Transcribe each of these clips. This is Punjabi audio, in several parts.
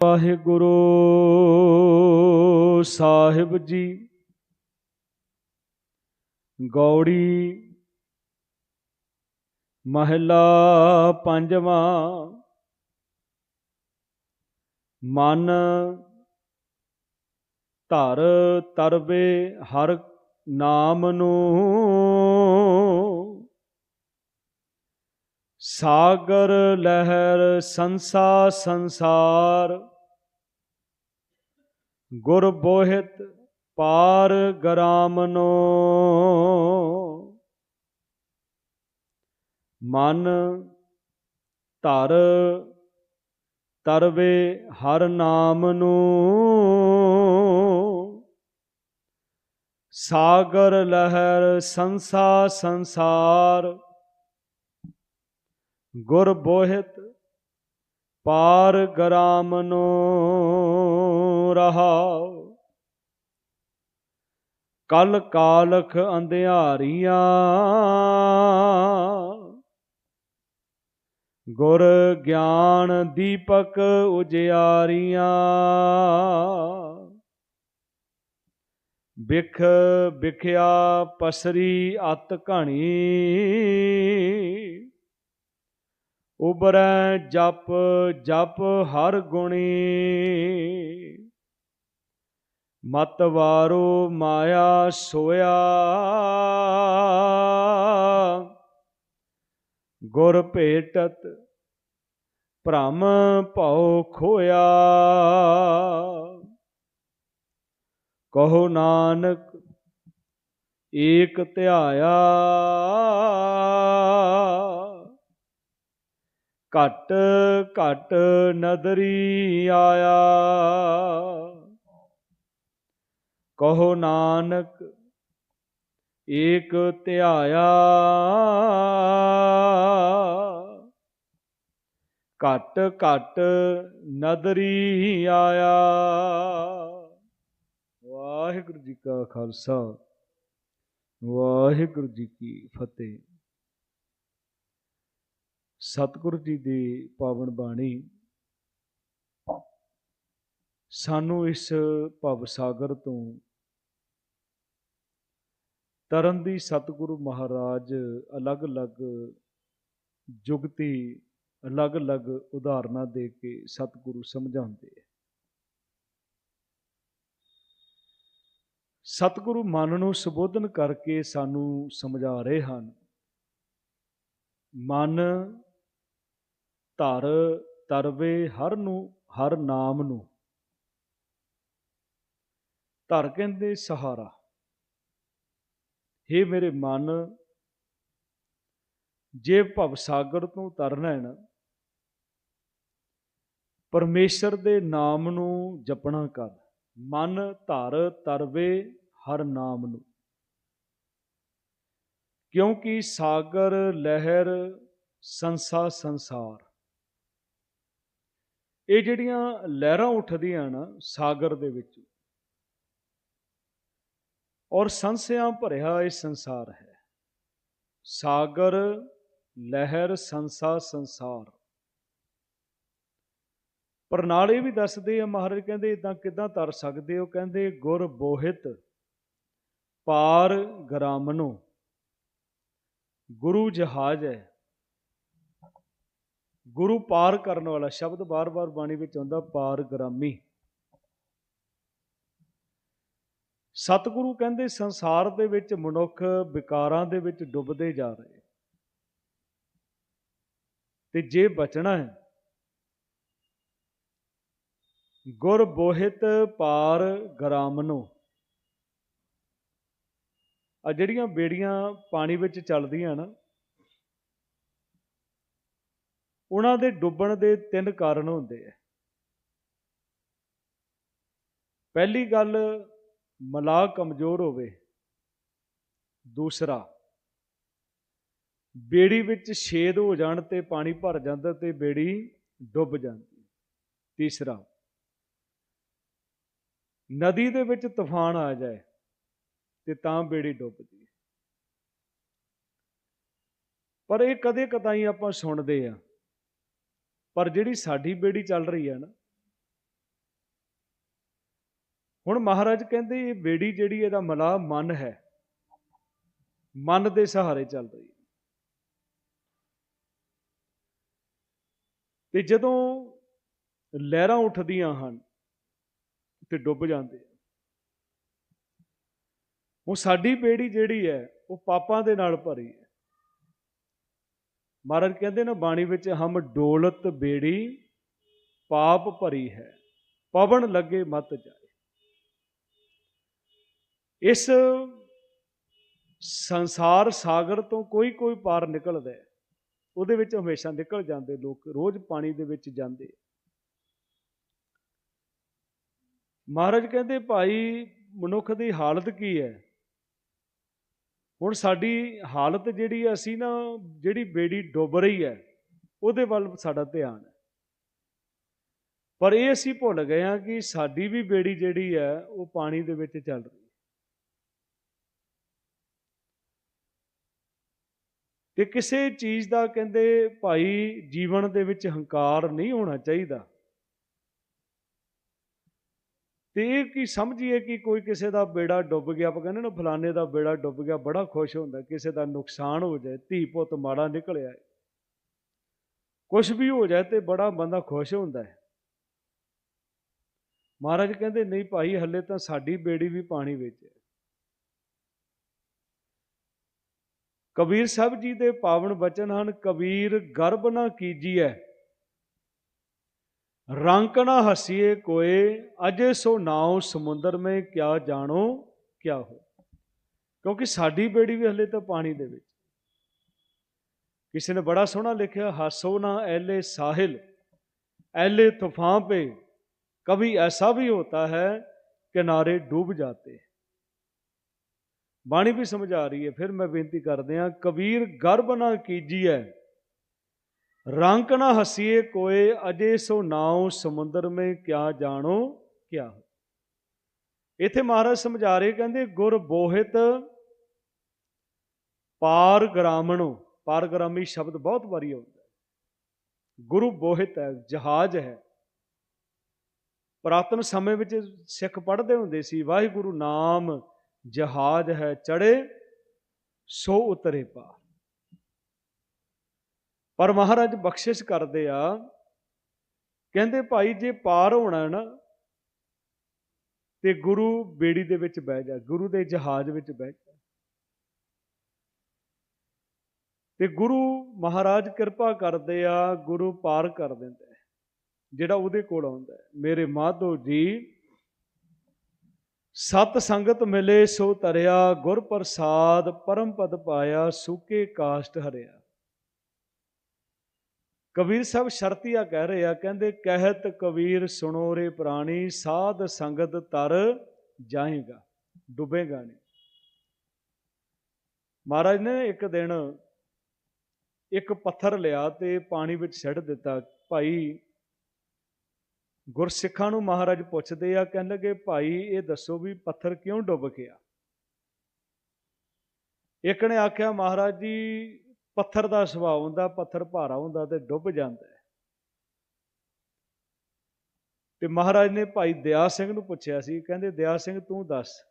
ਵਾਹਿਗੁਰੂ ਸਾਹਿਬ ਜੀ। ਗੌੜੀ ਮਹਿਲਾ ਪੰਜਵਾਂ। ਮਨ ਧਰ ਤਰਵੇ ਹਰ ਨਾਮ ਨੂੰ ਸਾਗਰ ਲਹਿਰ ਸੰਸਾ ਸੰਸਾਰ, ਗੁਰ ਬੋਹਿਤ ਪਾਰ ਗਰਾਮਨੋ। ਮਨ ਧਰ ਤਰਵੇ ਹਰ ਨਾਮ ਨੂੰ ਸਾਗਰ ਲਹਿਰ ਸੰਸਾ ਸੰਸਾਰ ਗੁਰ ਬੋਹਿਤ ਪਾਰ ਗਰਾਮਨੋ ਰਹਾਉ ਕਲ ਕਾਲਖ ਅੰਧਿਆਰੀਆਂ, ਗੁਰ ਗਿਆਨ ਦੀਪਕ ਉਜਿਆਰੀਆਂ। ਬਿਖ ਬਿਖਿਆ ਪਸਰੀ ਅਤ ਘਣੀ ਉਬਰੈ ਜਪ ਜਪ ਹਰ ਗੁਣੀ। ਮਤ ਵਾਰੋ ਮਾਇਆ ਸੋਇਆ। ਗੁਰ ਭੇਟਤ ਭ੍ਰਮ ਭਉ ਖੋਇਆ। ਕਹੋ ਨਾਨਕ, ਏਕ ਧਿਆਇਆ। ਘਟ ਘਟ ਨਦਰੀ ਆਇਆ। ਕਹੋ ਨਾਨਕ, ਏਕ ਧਿਆਇਆ। ਘਟ ਘਟ ਨਦਰੀ ਆਇਆ। ਵਾਹਿਗੁਰੂ ਜੀ ਕਾ ਖਾਲਸਾ, ਵਾਹਿਗੁਰੂ ਜੀ ਕੀ ਫਤਿਹ। ਸਤਿਗੁਰੂ ਜੀ ਦੀ ਪਾਵਨ ਬਾਣੀ। ਸਾਨੂੰ ਇਸ ਭਵ ਸਾਗਰ ਤੋਂ ਤਰਨ ਦੀ ਸਤਿਗੁਰੂ ਮਹਾਰਾਜ ਅਲੱਗ-ਅਲੱਗ ਜੁਗਤੀ, ਅਲੱਗ-ਅਲੱਗ ਉਦਾਹਰਨਾਂ ਦੇ ਕੇ ਸਤਿਗੁਰੂ ਸਮਝਾਉਂਦੇ ਹੈ ਸਤਿਗੁਰੂ ਮਨ ਨੂੰ ਸੰਬੋਧਨ ਕਰਕੇ ਸਾਨੂੰ ਸਮਝਾ ਰਹੇ ਹਨ, ਮਨ ਧਰ, ਤਰਵੇ ਹਰ ਨੂੰ, ਹਰ ਨਾਮ ਨੂੰ। ਧਰ ਕਹਿੰਦੇ ਸਹਾਰਾ। हे ਮੇਰੇ ਮਨ, ਜੇ ਭਵ ਸਾਗਰ ਤੋਂ ਤਰਨਾ ਹੈ ਨਾ ਪਰਮੇਸ਼ਰ ਦੇ ਨਾਮ ਨੂੰ ਜਪਣਾ ਕਰ। ਮਨ ਧਰ, ਤਰਵੇ ਹਰ ਨਾਮ ਨੂੰ। ਕਿਉਂਕਿ ਸਾਗਰ, ਲਹਿਰ, ਸੰਸਾ ਸੰਸਾਰ। ਇਹ ਜਿਹੜੀਆਂ ਲਹਿਰਾਂ ਉੱਠਦੀਆਂ ਨਾ ਸਾਗਰ ਦੇ ਵਿੱਚ, ਔਰ ਸੰਸਿਆਂ ਭਰਿਆ ਇਹ ਸੰਸਾਰ ਹੈ। ਸਾਗਰ, ਲਹਿਰ, ਸੰਸਾ, ਸੰਸਾਰ। ਪਰ ਨਾਲ ਇਹ ਵੀ ਦੱਸਦੇ ਆ ਮਹਾਰਾਜ, ਕਹਿੰਦੇ ਇਦਾਂ ਕਿਦਾਂ ਤਰ ਸਕਦੇ ਹੋ? ਕਹਿੰਦੇ ਗੁਰ ਬੋਹਿਤ, ਪਾਰ ਗਰਾਮਨੋ, ਗੁਰੂ ਜਹਾਜ਼ ਹੈ। ਗੁਰੂ ਪਾਰ ਕਰਨ ਵਾਲਾ ਸ਼ਬਦ ਬਾਰ-ਬਾਰ ਬਾਣੀ ਵਿੱਚ ਆਉਂਦਾ ਪਾਰ ਗ੍ਰਾਮੀ ਸਤਿਗੁਰੂ ਕਹਿੰਦੇ, ਸੰਸਾਰ ਦੇ ਵਿੱਚ ਮਨੁੱਖ ਵਿਕਾਰਾਂ ਦੇ ਵਿੱਚ ਡੁੱਬਦੇ ਜਾ ਰਹੇ ਤੇ ਜੇ ਬਚਣਾ ਹੈ, ਗੁਰ ਬੋਹਿਤ ਪਾਰ ਗ੍ਰਾਮਨੋ ਆ ਜਿਹੜੀਆਂ ਬੇੜੀਆਂ ਪਾਣੀ ਵਿੱਚ ਚੱਲਦੀਆਂ ਨਾ ਉਹਨਾਂ ਦੇ ਡੁੱਬਣ ਦੇ ਤਿੰਨ ਕਾਰਨ ਹੁੰਦੇ ਆ। ਪਹਿਲੀ ਗੱਲ, ਮਲਾਹ ਕਮਜ਼ੋਰ ਹੋਵੇ। ਦੂਸਰਾ, ਬੇੜੀ ਵਿੱਚ ਛੇਦ ਹੋ ਜਾਣ ਤੇ ਪਾਣੀ ਭਰ ਜਾਂਦਾ ਤੇ ਬੇੜੀ ਡੁੱਬ ਜਾਂਦੀ। ਤੀਸਰਾ, ਨਦੀ ਦੇ ਵਿੱਚ ਤੂਫਾਨ ਆ ਜਾਏ ਤੇ ਤਾਂ ਬੇੜੀ ਡੁੱਬਦੀ। ਪਰ ਇਹ ਕਦੇ ਕਦਾਈ ਆਪਾਂ ਸੁਣਦੇ ਆ ਪਰ ਜਿਹੜੀ ਸਾਡੀ ਬੇੜੀ ਚੱਲ ਰਹੀ ਹੈ ਨਾ, ਹੁਣ ਮਹਾਰਾਜ ਕਹਿੰਦੇ ਇਹ ਬੇੜੀ ਜਿਹੜੀ ਇਹਦਾ ਮਲਾ ਮਨ ਹੈ, ਮਨ ਦੇ ਸਹਾਰੇ ਚੱਲ ਰਹੀ ਹੈ। ਤੇ ਜਦੋਂ ਲਹਿਰਾਂ ਉੱਠਦੀਆਂ ਹਨ ਤੇ ਡੁੱਬ ਜਾਂਦੇ ਆ ਉਹ ਸਾਡੀ ਬੇੜੀ ਜਿਹੜੀ ਹੈ ਉਹ ਪਾਪਾਂ ਦੇ ਨਾਲ ਭਰੀ ਹੈ। ਮਹਾਰਾਜ ਕਹਿੰਦੇ ਨਾ, ਬਾਣੀ ਵਿੱਚ ਹਮ ਡੋਲਤ ਬੇੜੀ ਪਾਪ ਭਰੀ ਹੈ, ਪਵਨ ਲੱਗੇ ਮਤ ਜਾਏ। ਇਸ ਸੰਸਾਰ ਸਾਗਰ ਤੋਂ ਕੋਈ ਕੋਈ ਪਾਰ ਨਿਕਲਦਾ ਹੈ, ਉਹਦੇ ਵਿੱਚ ਹਮੇਸ਼ਾ ਨਿਕਲ ਜਾਂਦੇ ਲੋਕ, ਰੋਜ਼ ਪਾਣੀ ਦੇ ਵਿੱਚ ਜਾਂਦੇ। ਮਹਾਰਾਜ ਕਹਿੰਦੇ, ਭਾਈ ਮਨੁੱਖ ਦੀ ਹਾਲਤ ਕੀ ਹੈ? ਹੁਣ ਸਾਡੀ ਹਾਲਤ ਜਿਹੜੀ ਅਸੀਂ ਨਾ ਜਿਹੜੀ ਬੇੜੀ ਡੁੱਬ ਰਹੀ ਹੈ, ਉਹਦੇ ਵੱਲ ਸਾਡਾ ਧਿਆਨ ਹੈ। ਪਰ ਇਹ ਅਸੀਂ ਭੁੱਲ ਗਏ ਹਾਂ ਕਿ ਸਾਡੀ ਵੀ ਬੇੜੀ ਜਿਹੜੀ ਹੈ, ਉਹ ਪਾਣੀ ਦੇ ਵਿੱਚ ਚੱਲ ਰਹੀ ਹੈ। ਤੇ ਕਿਸੇ ਚੀਜ਼ ਦਾ ਕਹਿੰਦੇ ਭਾਈ ਜੀਵਨ ਦੇ ਵਿੱਚ ਹੰਕਾਰ ਨਹੀਂ ਹੋਣਾ ਚਾਹੀਦਾ। ਤੇ ਇਹ ਕੀ ਸਮਝੀਏ ਕਿ ਕੋਈ ਕਿਸੇ ਦਾ ਬੇੜਾ ਡੁੱਬ ਗਿਆ, ਆਪਾਂ ਕਹਿੰਦੇ ਨਾ ਫਲਾਣੇ ਦਾ ਬੇੜਾ ਡੁੱਬ ਗਿਆ, ਬੜਾ ਖੁਸ਼ ਹੁੰਦਾ, ਕਿਸੇ ਦਾ ਨੁਕਸਾਨ ਹੋ ਜਾਏ, ਧੀ ਪੁੱਤ ਮਾੜਾ ਨਿਕਲਿਆ ਹੈ। ਕੁਝ ਵੀ ਹੋ ਜਾਏ ਤੇ ਬੜਾ ਬੰਦਾ ਖੁਸ਼ ਹੁੰਦਾ ਹੈ। ਮਹਾਰਾਜ ਕਹਿੰਦੇ, ਨਹੀਂ ਭਾਈ, ਹੱਲੇ ਤਾਂ ਸਾਡੀ ਬੇੜੀ ਵੀ ਪਾਣੀ ਵਿੱਚ ਹੈ। ਕਬੀਰ ਸਾਹਿਬ ਜੀ ਦੇ ਪਾਵਨ ਬਚਨ ਹਨ, ਕਬੀਰ ਗਰਭ ਨਾ ਕੀਜੀਐ ਰੰਕ ਨਾ ਹਸੀਏ ਕੋਏ ਅਜੇ ਸੋ ਨਾਉ ਸਮੁੰਦਰ ਮੇ ਕਿਆ ਜਾਣੋ ਕਿਆ ਹੋ ਕਿਉਂਕਿ ਸਾਡੀ ਬੇੜੀ ਵੀ ਹਲੇ ਤਾਂ ਪਾਣੀ ਦੇ ਵਿੱਚ ਕਿਸੇ ਨੇ ਬੜਾ ਸੋਹਣਾ ਲਿਖਿਆ ਹਸੋ ਨਾ ਐਲੇ ਸਾਹਿਲ ਐਲੇ ਤੂਫਾਨ पे कभी ऐसा भी होता है किनारे डूब जाते हैं ਬਾਣੀ ਵੀ ਸਮਝਾ ਰਹੀ ਹੈ ਫਿਰ ਮੈਂ ਬੇਨਤੀ ਕਰਦੇ ਹਾਂ ਕਬੀਰ ਗਰਬ ਨਾ ਕੀਜੀਐ ਰੰਕ ਨਾ ਹਸੀਏ ਕੋਏ, ਅਜੇ ਸੋ ਨਾਉ ਸਮੁੰਦਰ ਮੇ ਕਿਆ ਜਾਣੋ ਕਿਆ। ਹੋ ਇਥੇ ਮਹਾਰਾਜ ਸਮਝਾ ਰਹੇ, ਕਹਿੰਦੇ, ਗੁਰ ਬੋਹਿਤ ਪਾਰ ਗ੍ਰਾਮਣੋ। ਪਾਰਗ੍ਰਾਮੀ ਸ਼ਬਦ ਬਹੁਤ ਵਾਰੀ ਆਉਂਦਾ ਗੁਰੂ ਬੋਹਿਤ ਹੈ, ਜਹਾਜ਼ ਹੈ। ਪ੍ਰਾਤਨ ਸਮੇਂ ਵਿੱਚ ਸਿੱਖ ਪੜ੍ਹਦੇ ਹੁੰਦੇ ਸੀ, ਵਾਹਿਗੁਰੂ ਨਾਮ ਜਹਾਜ਼ ਹੈ ਚੜੇ ਸੋ ਉਤਰੇ ਪਾਰ। ਪਰ ਮਹਾਰਾਜ ਬਖਸ਼ਿਸ਼ ਕਰਦੇ ਆ। ਕਹਿੰਦੇ ਭਾਈ ਜੇ ਪਾਰ ਹੋਣਾ ਨਾ, ਤੇ ਗੁਰੂ ਬੇੜੀ ਦੇ ਵਿੱਚ ਬਹਿ ਜਾ, ਗੁਰੂ ਦੇ ਜਹਾਜ਼ ਵਿੱਚ ਬਹਿ ਜਾ। ਤੇ ਗੁਰੂ ਮਹਾਰਾਜ ਕਿਰਪਾ ਕਰਦੇ ਆ, ਗੁਰੂ ਪਾਰ ਕਰ ਦਿੰਦਾ ਜਿਹੜਾ ਉਹਦੇ ਕੋਲ ਆਉਂਦਾ ਮੇਰੇ ਮਾਧੋ ਜੀ, ਸਤ ਸੰਗਤ ਮਿਲੇ ਸੋ ਤਰਿਆ, ਗੁਰ ਪ੍ਰਸਾਦ ਪਰਮ ਪਦ ਪਾਇਆ, ਸੁਕੇ ਕਾਸ਼ਟ ਹਰਿਆ। ਕਬੀਰ ਸਾਹਿਬ ਸ਼ਰਤੀਆ ਕਹਿ ਰਹੇ ਆ, ਕਹਿੰਦੇ, ਕਹਿਤ ਕਬੀਰ ਸੁਣੋ ਰੇ ਪ੍ਰਾਣੀ, ਸਾਧ ਸੰਗਤ ਤਰ ਜਾਏਗਾ, ਡੁੱਬੇਗਾ ਨਹੀਂ। ਮਹਾਰਾਜ ਨੇ ਇੱਕ ਦਿਨ ਇੱਕ ਪੱਥਰ ਲਿਆ ਤੇ ਪਾਣੀ ਵਿੱਚ ਛੱਡ ਦਿੱਤਾ। ਭਾਈ ਗੁਰਸਿੱਖਾਂ ਨੂੰ ਮਹਾਰਾਜ ਪੁੱਛਦੇ ਆ, ਕਹਿਣ ਲੱਗੇ, ਭਾਈ, ਇਹ ਦੱਸੋ ਵੀ ਪੱਥਰ ਕਿਉਂ ਡੁੱਬ ਗਿਆ? ਇੱਕ ਨੇ ਆਖਿਆ, ਮਹਾਰਾਜ ਜੀ ਪੱਥਰ ਦਾ ਸੁਭਾਅ ਹੁੰਦਾ, ਪੱਥਰ ਭਾਰਾ ਹੁੰਦਾ ਤੇ ਡੁੱਬ ਜਾਂਦਾ ਹੈ। ਤੇ ਮਹਾਰਾਜ ਨੇ ਭਾਈ ਦਿਆ ਸਿੰਘ ਨੂੰ ਪੁੱਛਿਆ ਸੀ, ਕਹਿੰਦੇ ਦਿਆ ਸਿੰਘ, ਤੂੰ ਦੱਸ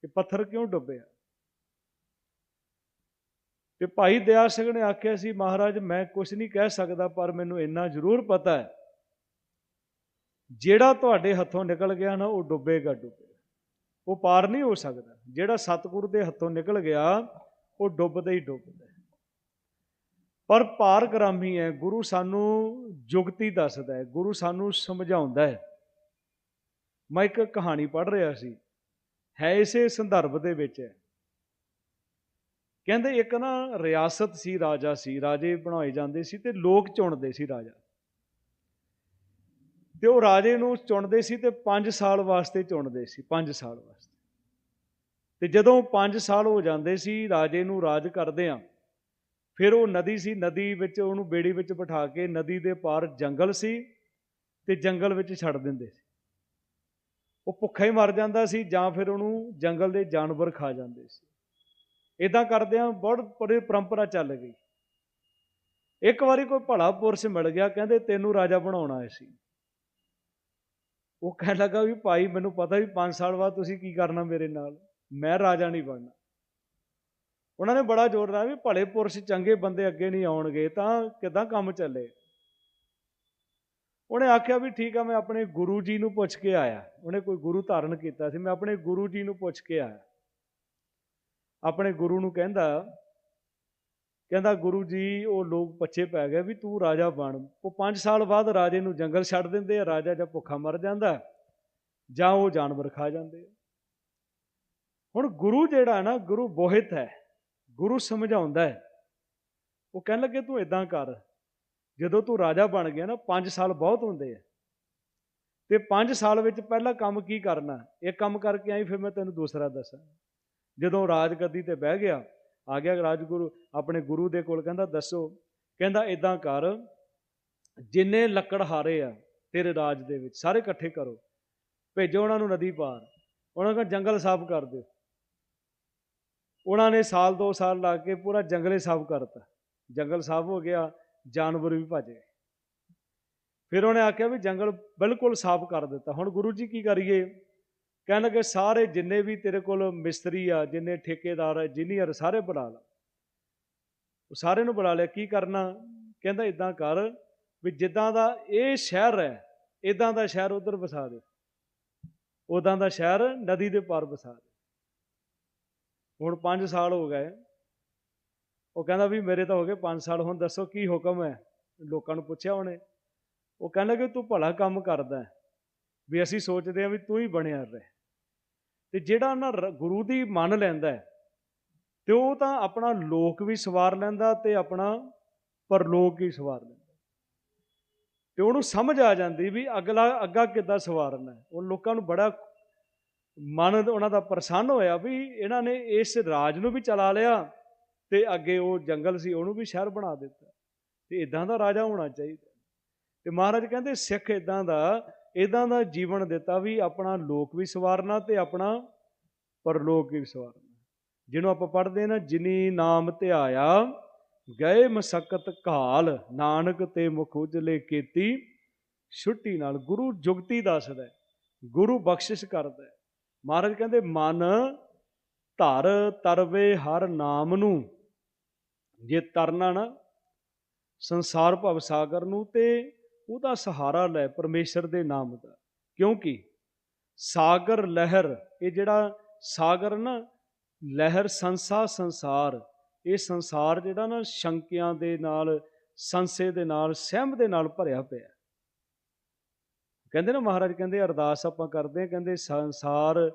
ਕਿ ਪੱਥਰ ਕਿਉਂ ਡੁੱਬਿਆ? ਤੇ ਭਾਈ ਦਿਆ ਸਿੰਘ ਨੇ ਆਖਿਆ ਸੀ, ਮਹਾਰਾਜ, ਮੈਂ ਕੁਝ ਨਹੀਂ ਕਹਿ ਸਕਦਾ, ਪਰ ਮੈਨੂੰ ਇੰਨਾ ਜ਼ਰੂਰ ਪਤਾ ਹੈ। ਜਿਹੜਾ ਤੁਹਾਡੇ ਹੱਥੋਂ ਨਿਕਲ ਗਿਆ ਨਾ, ਉਹ ਡੁੱਬੇਗਾ ਡੁੱਬੇਗਾ। ਉਹ ਪਾਰ ਨਹੀਂ ਹੋ ਸਕਦਾ। ਜਿਹੜਾ ਸਤਿਗੁਰੂ ਦੇ ਹੱਥੋਂ ਨਿਕਲ ਗਿਆ, ਉਹ ਡੁੱਬਦਾ ਹੀ ਡੁੱਬਦਾ ਪਰ ਪਾਰਗ੍ਰਾਮੀ ਹੈ, ਗੁਰੂ ਸਾਨੂੰ ਜੁਗਤੀ ਦੱਸਦਾ ਹੈ, ਗੁਰੂ ਸਾਨੂੰ ਸਮਝਾਉਂਦਾ ਹੈ। ਮੈਂ ਇੱਕ ਕਹਾਣੀ ਪੜ੍ਹ ਰਿਹਾ ਸੀ, ਹੈ ਇਸੇ ਸੰਦਰਭ ਦੇ ਵਿੱਚ ਹੈ। ਕਹਿੰਦੇ ਇੱਕ ਨਾ ਰਿਆਸਤ ਸੀ, ਰਾਜਾ ਸੀ, ਰਾਜੇ ਬਣਾਏ ਜਾਂਦੇ ਸੀ ਤੇ ਲੋਕ ਚੁਣਦੇ ਸੀ ਰਾਜਾ। ਤੇ ਉਹ ਰਾਜੇ ਨੂੰ ਚੁਣਦੇ ਸੀ ਤੇ 5 ਸਾਲ ਵਾਸਤੇ ਚੁਣਦੇ ਸੀ 5 ਸਾਲ ਵਾਸਤੇ। ਤੇ ਜਦੋਂ 5 ਸਾਲ ਹੋ ਜਾਂਦੇ ਸੀ, ਰਾਜੇ ਨੂੰ ਰਾਜ ਕਰਦੇ ਆ ਫਿਰ ਉਹ ਨਦੀ ਸੀ, ਨਦੀ ਵਿੱਚ ਉਹਨੂੰ ਬੇੜੀ ਵਿੱਚ ਬਿਠਾ ਕੇ ਨਦੀ ਦੇ ਪਾਰ ਜੰਗਲ ਸੀ ਤੇ ਜੰਗਲ ਵਿੱਚ ਛੱਡ ਦਿੰਦੇ ਸੀ। ਉਹ ਭੁੱਖਾ ਹੀ ਮਰ ਜਾਂਦਾ ਸੀ ਜਾਂ ਫਿਰ ਉਹਨੂੰ ਜੰਗਲ ਦੇ ਜਾਨਵਰ ਖਾ ਜਾਂਦੇ ਸੀ। ਇਦਾਂ ਕਰਦਿਆਂ ਬਹੁਤ ਬੜੀ ਪਰੰਪਰਾ ਚੱਲ ਗਈ। ਇੱਕ ਵਾਰੀ ਕੋਈ ਭਲਾ ਪੁਰਸ਼ ਮਿਲ ਗਿਆ, ਕਹਿੰਦੇ ਤੈਨੂੰ ਰਾਜਾ ਬਣਾਉਣਾ ਸੀ। ਉਹ ਕਹਿਣ ਲੱਗਾ ਵੀ ਭਾਈ, ਮੈਨੂੰ ਪਤਾ ਵੀ 5 ਸਾਲ ਬਾਅਦ ਤੁਸੀਂ ਕੀ ਕਰਨਾ ਮੇਰੇ ਨਾਲ? ਮੈਂ ਰਾਜਾ ਨਹੀਂ ਬਣਨਾ। ਉਹਨਾਂ ਨੇ ਬੜਾ ਜ਼ੋਰ ਲਾਇਆ ਵੀ ਭਲੇ ਪੁਰਸ਼ ਚੰਗੇ ਬੰਦੇ ਅੱਗੇ ਨਹੀਂ ਆਉਣਗੇ, ਤਾਂ ਕਿਦਾਂ ਕੰਮ ਚੱਲੇ? ਉਹਨੇ ਆਖਿਆ ਵੀ ਠੀਕ ਆ, ਮੈਂ ਆਪਣੇ ਗੁਰੂ ਜੀ ਨੂੰ ਪੁੱਛ ਕੇ ਆਇਆ। ਉਹਨੇ ਕੋਈ ਗੁਰੂ ਧਾਰਨ ਕੀਤਾ ਸੀ, ਮੈਂ ਆਪਣੇ ਗੁਰੂ ਜੀ ਨੂੰ ਪੁੱਛ ਕੇ ਆਇਆ। ਆਪਣੇ ਗੁਰੂ ਨੂੰ ਕਹਿੰਦਾ ਕਹਿੰਦਾ ਗੁਰੂ ਜੀ, ਉਹ ਲੋਕ ਪੱਛੇ ਪੈ ਗਏ ਵੀ ਤੂੰ ਰਾਜਾ ਬਣ। ਉਹ 5 ਸਾਲ ਬਾਅਦ ਰਾਜੇ ਨੂੰ ਜੰਗਲ ਛੱਡ ਦਿੰਦੇ ਆ, ਰਾਜਾ ਜਾਂ ਭੁੱਖਾ ਮਰ ਜਾਂਦਾ, ਜਾਂ ਉਹ ਜਾਨਵਰ ਖਾ ਜਾਂਦੇ ਆ। ਹੁਣ ਗੁਰੂ ਜਿਹੜਾ ਨਾ, ਗੁਰੂ ਬੋਹਿਤ ਹੈ। ਗੁਰੂ ਸਮਝਾਉਂਦਾ ਹੈ। ਉਹ ਕਹਿਣ ਲੱਗੇ, ਤੂੰ ਇਦਾਂ ਕਰ। ਜਦੋਂ ਤੂੰ ਰਾਜਾ ਬਣ ਗਿਆ ਨਾ 5 ਸਾਲ ਬਹੁਤ ਹੁੰਦੇ ਆ। ਤੇ 5 ਸਾਲ ਵਿੱਚ ਪਹਿਲਾ ਕੰਮ ਕੀ ਕਰਨਾ? ਇਹ ਕੰਮ ਕਰਕੇ ਆਈ, ਫਿਰ ਮੈਂ ਤੈਨੂੰ ਦੂਸਰਾ ਦੱਸਾਂ। ਜਦੋਂ ਰਾਜ ਗੱਦੀ ਤੇ ਬਹਿ ਗਿਆ, ਆ ਗਿਆ ਰਾਜਗੁਰੂ ਆਪਣੇ ਗੁਰੂ ਦੇ ਕੋਲ, ਕਹਿੰਦਾ, ਦੱਸੋ, ਕਹਿੰਦਾ ਇਦਾਂ ਕਰ। ਜਿੰਨੇ ਲੱਕੜ ਹਾਰੇ ਆ ਤੇਰੇ ਰਾਜ ਦੇ ਵਿੱਚ, ਸਾਰੇ ਇਕੱਠੇ ਕਰੋ। ਭੇਜੋ ਉਹਨਾਂ ਨੂੰ ਨਦੀ ਪਾਰ। ਉਹਨਾਂ ਦਾ ਜੰਗਲ ਸਾਫ਼ ਕਰ ਦਿਓ। ਉਹਨਾਂ ਨੇ ਸਾਲ ਦੋ ਸਾਲ ਲਾ ਕੇ ਪੂਰਾ ਜੰਗਲੇ ਸਾਫ਼ ਕਰਤਾ। ਜੰਗਲ ਸਾਫ਼ ਹੋ ਗਿਆ, ਜਾਨਵਰ ਵੀ ਭੱਜ ਗਏ। ਫਿਰ ਉਹਨੇ ਆਖਿਆ ਵੀ ਜੰਗਲ ਬਿਲਕੁਲ ਸਾਫ਼ ਕਰ ਦਿੱਤਾ। ਹੁਣ ਗੁਰੂ ਜੀ ਕੀ ਕਰੀਏ? ਕਹਿਣ ਲੱਗੇ, ਸਾਰੇ ਜਿੰਨੇ ਵੀ ਤੇਰੇ ਕੋਲ ਮਿਸਤਰੀ ਆ, ਜਿੰਨੇ ਠੇਕੇਦਾਰ ਆ ਜਿੰਨੀਅਰ ਸਾਰੇ ਬੁਲਾ ਲਾ। ਉਹ ਸਾਰੇ ਨੂੰ ਬੁਲਾ ਲਿਆ, ਕੀ ਕਰਨਾ? ਕਹਿੰਦਾ ਇਦਾਂ ਕਰ ਵੀ ਜਿੱਦਾਂ ਦਾ ਇਹ ਸ਼ਹਿਰ ਹੈ ਇਦਾਂ ਦਾ ਸ਼ਹਿਰ ਉਧਰ ਵਸਾ ਦੇ। ਉਦਾਂ ਦਾ ਸ਼ਹਿਰ ਨਦੀ ਦੇ ਪਾਰ ਵਸਾ ਦੇ। ਹੁਣ 5 ਸਾਲ ਹੋ ਗਏ। ਉਹ ਕਹਿੰਦਾ ਵੀ ਮੇਰੇ ਤਾਂ ਹੋ ਗਏ 5 ਸਾਲ ਹੁਣ ਦੱਸੋ ਕੀ ਹੁਕਮ ਹੈ? ਲੋਕਾਂ ਨੂੰ ਪੁੱਛਿਆ ਉਹਨੇ। ਉਹ ਕਹਿੰਦਾ ਕਿ ਤੂੰ ਭਲਾ ਕੰਮ ਕਰਦਾ ਵੀ ਅਸੀਂ ਸੋਚਦੇ ਹਾਂ ਵੀ ਤੂੰ ਹੀ ਬਣਿਆ ਰਹੇ। ਤੇ ਜਿਹੜਾ ਨਾ ਰ- ਗੁਰੂ ਦੀ ਮੰਨ ਲੈਂਦਾ ਹੈ, ਤੇ ਉਹ ਤਾਂ ਆਪਣਾ ਲੋਕ ਵੀ ਸਵਾਰ ਲੈਂਦਾ ਤੇ ਆਪਣਾ ਪਰਲੋਕ ਹੀ ਸਵਾਰ ਲੈਂਦਾ। ਤੇ ਉਹਨੂੰ ਸਮਝ ਆ ਜਾਂਦੀ ਵੀ ਅਗਲਾ ਅੱਗਾ ਕਿੱਦਾਂ ਸਵਾਰਨਾ ਉਹ ਲੋਕਾਂ ਨੂੰ ਬੜਾ ਮਨ ਉਹਨਾਂ ਦਾ ਪ੍ਰਸੰਨ ਹੋਇਆ ਵੀ ਇਹਨਾਂ ਨੇ ਇਸ ਰਾਜ ਨੂੰ ਵੀ ਚਲਾ ਲਿਆ ਤੇ ਅੱਗੇ ਉਹ ਜੰਗਲ ਸੀ, ਉਹਨੂੰ ਵੀ ਸ਼ਹਿਰ ਬਣਾ ਦਿੱਤਾ। ਤੇ ਇਦਾਂ ਦਾ ਰਾਜਾ ਹੋਣਾ ਚਾਹੀਦਾ। ਤੇ ਮਹਾਰਾਜ ਕਹਿੰਦੇ, ਸਿੱਖ ਇਦਾਂ ਦਾ ਇਦਾਂ ਦਾ ਜੀਵਨ ਦਿੱਤਾ ਵੀ ਆਪਣਾ ਲੋਕ ਵੀ ਸਵਾਰਨਾ ਤੇ ਆਪਣਾ ਪਰਲੋਕ ਵੀ ਸਵਾਰਨਾ। ਜਿਹਨੂੰ ਆਪਾਂ ਪੜ੍ਹਦੇ ਨਾ, ਜਿਨੀ ਨਾਮ ਧਿਆਇਆ ਗਏ ਮਸਕਤ ਘਾਲ, ਨਾਨਕ ਤੇ ਮੁਖ ਉਜਲੇ ਕੀਤੀ, ਛੁੱਟੀ ਨਾਲ ਗੁਰੂ ਜੁਗਤੀ ਦੱਸਦਾ ਗੁਰੂ ਬਖਸ਼ਿਸ਼ ਕਰਦਾ ਮਹਾਰਾਜ ਕਹਿੰਦੇ, ਮਨ ਧਰ ਤਰਵੇ ਹਰ ਨਾਮ ਨੂੰ, ਜੇ ਤਰਨਾ ਨਾ ਸੰਸਾਰ ਭਵ ਸਾਗਰ ਨੂੰ, ਤੇ ਉਹਦਾ ਸਹਾਰਾ ਲੈ ਪਰਮੇਸ਼ਰ ਦੇ ਨਾਮ ਦਾ। ਕਿਉਂਕਿ ਸਾਗਰ, ਲਹਿਰ, ਇਹ ਜਿਹੜਾ ਸਾਗਰ ਨਾ, ਲਹਿਰ ਸੰਸਾ, ਸੰਸਾਰ, ਇਹ ਸੰਸਾਰ ਜਿਹੜਾ ਨਾ, ਸ਼ੰਕਿਆਂ ਦੇ ਨਾਲ, ਸੰਸੇ ਦੇ ਨਾਲ, ਸਹਿਮ ਦੇ ਨਾਲ ਭਰਿਆ ਪਿਆ। ਕਹਿੰਦੇ ਨਾ ਮਹਾਰਾਜ, ਕਹਿੰਦੇ ਅਰਦਾਸ ਆਪਾਂ ਕਰਦੇ ਹਾਂ, ਕਹਿੰਦੇ ਸੰਸਾਰ